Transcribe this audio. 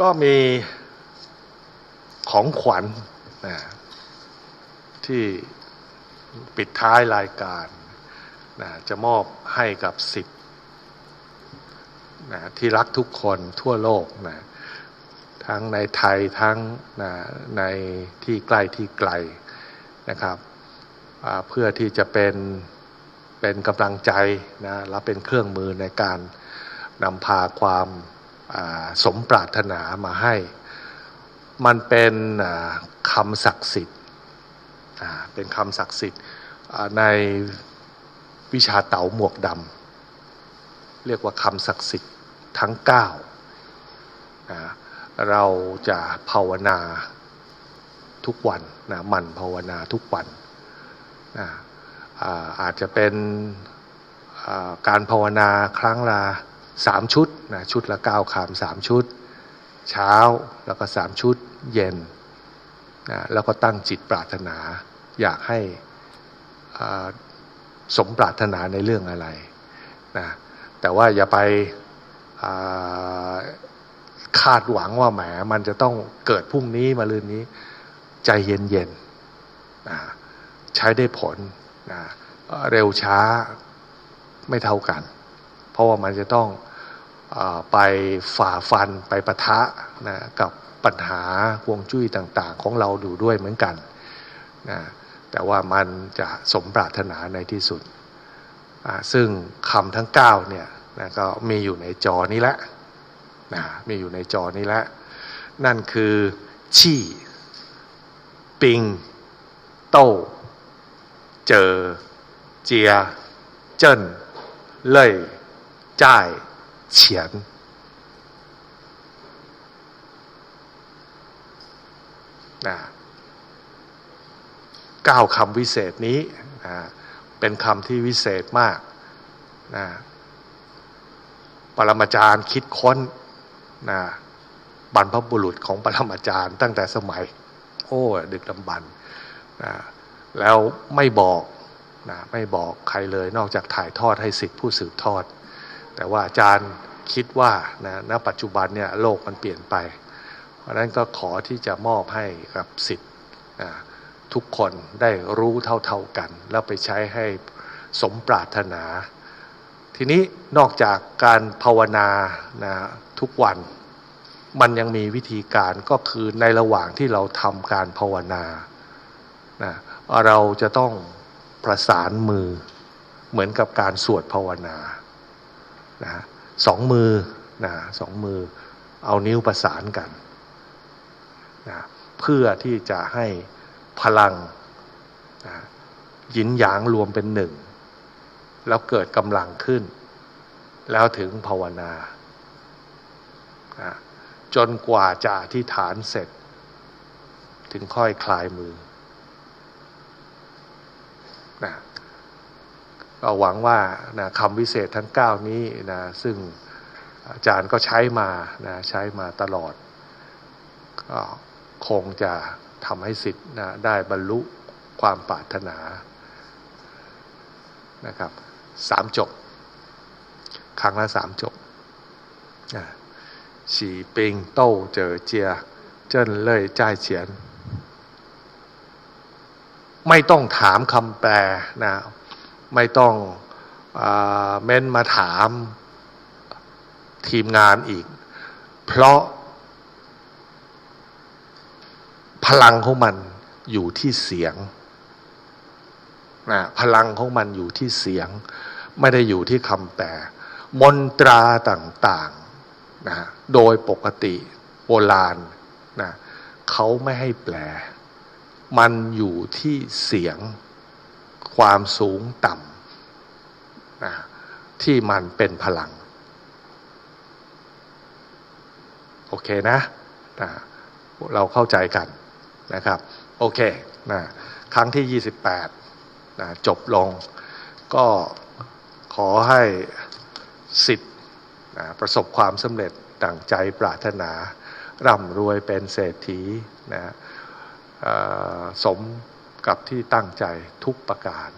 ก็มีของขวัญนะที่ปิดท้ายรายการนะจะมอบให้กับสิทธิ์นะที่รักทุกคนทั่วโลกนะทั้งในไทยทั้งนะในที่ใกล้ที่ไกลนะครับ เพื่อที่จะเป็นเป็นกำลังใจนะและเป็นเครื่องมือในการนำพาความ สมปรารถนามาให้ มันเป็นคำศักดิ์สิทธิ์เป็นคำศักดิ์สิทธิ์ในวิชาเต๋าหมวกดำเรียกว่าคำศักดิ์สิทธิ์ทั้งเก้าเราจะภาวนาทุกวันนะมันภาวนาทุกวันนะอาอาจจะเป็นการภาวนาครั้งละ สามชุดนะชุดละเก้าคำสามชุด เช้าแล้วก็สามชุดเย็นนะแล้วก็ตั้งจิตปรารถนา อยากให้สมปรารถนาในเรื่องอะไรนะแต่ว่าอย่าไปคาดหวังว่าแหมมันจะต้องเกิดพรุ่งนี้มาลืนนี้ ใจเย็นๆนะใช้ได้ผลนะเร็วช้าไม่เท่ากัน ราะว่ามันจะต้องอไปฝ่าฟันไปปะทะนะกับปัญหาห่วงจุ้ยต่าง ๆ ของเราดูด้วยเหมือนกันนะแต่ว่ามันจะสมปรารถนาในที่สุด ซึ่งคำทั้ง9เนี่ยนะก็มีอยู่ในจอนี้และนะมีอยู่ในจอนี้และนั่นคือ ชี่ ปิง โต้เจอ เจีย เจิ้น เล่ย จ่เฉียนนะเก้าคำวิเศษนี้นะเป็นคำที่วิเศษมากนะปรมาจารย์คิดค้นนะบรรพบุรุษของปรมาจารย์ ตั้งแต่สมัย โอ้ดึกดำบรรนะแล้วไม่บอกนะไม่บอกใครเลยนอกจากถ่ายทอดให้สิทธิผู้สืบทอด แต่ว่าอาจารย์คิดว่านะณปัจจุบันเนี่ยโลกมันเปลี่ยนไป เพราะนั้นก็ขอที่จะมอบให้กับสิทธิ์ทุกคนได้รู้เท่าๆกัน แล้วไปใช้ให้สมปรารถนา ทีนี้นอกจากการภาวนานะทุกวัน มันยังมีวิธีการก็คือในระหว่างที่เราทำการภาวนานะเราจะต้องประสานมือเหมือนกับการสวดภาวนา นะสองมือนะสองมือเอานิ้วประสานกันนะเพื่อที่จะให้พลังนะหยินหยางรวมเป็นหนึ่ง แล้วเกิดกำลังขึ้น แล้วถึงภาวนานะจนกว่าจะอธิษฐานเสร็จ ถึงค่อยคลายมือนะ ก็หวังว่านะคำวิเศษทั้ง 9 นี้นะซึ่งอาจารย์ก็ใช้มานะใช้มาตลอด ก็คงจะทำให้สิทธิ์นะได้บรรลุความปรารถนานะครับสามจบ ครั้งละสามจบนะฉีปิงโต้เจอเจีย เจิ้นเล่ยจ้ายเฉียน ไม่ต้องถามคำแปลนะ ไม่ต้องอเม้นมาถามทีมงานอีก เพราะ พลังของมันอยู่ที่เสียงนะพลังของมันอยู่ที่เสียง ไม่ได้อยู่ที่คำแปลมนตราต่างๆนะโดยปกติโบราณนะเขาไม่ให้แปล มันอยู่ที่เสียง ความสูงต่ำนะที่มันเป็นพลัง โอเคนะนะเราเข้าใจกันนะครับ โอเคนะครั้งที่ 28นะจบลงก็ขอให้สิทธิ์นะประสบความสำเร็จดั่งใจปรารถนาร่ำรวยเป็นเศรษฐีนะสม กับที่ตั้งใจทุกประการ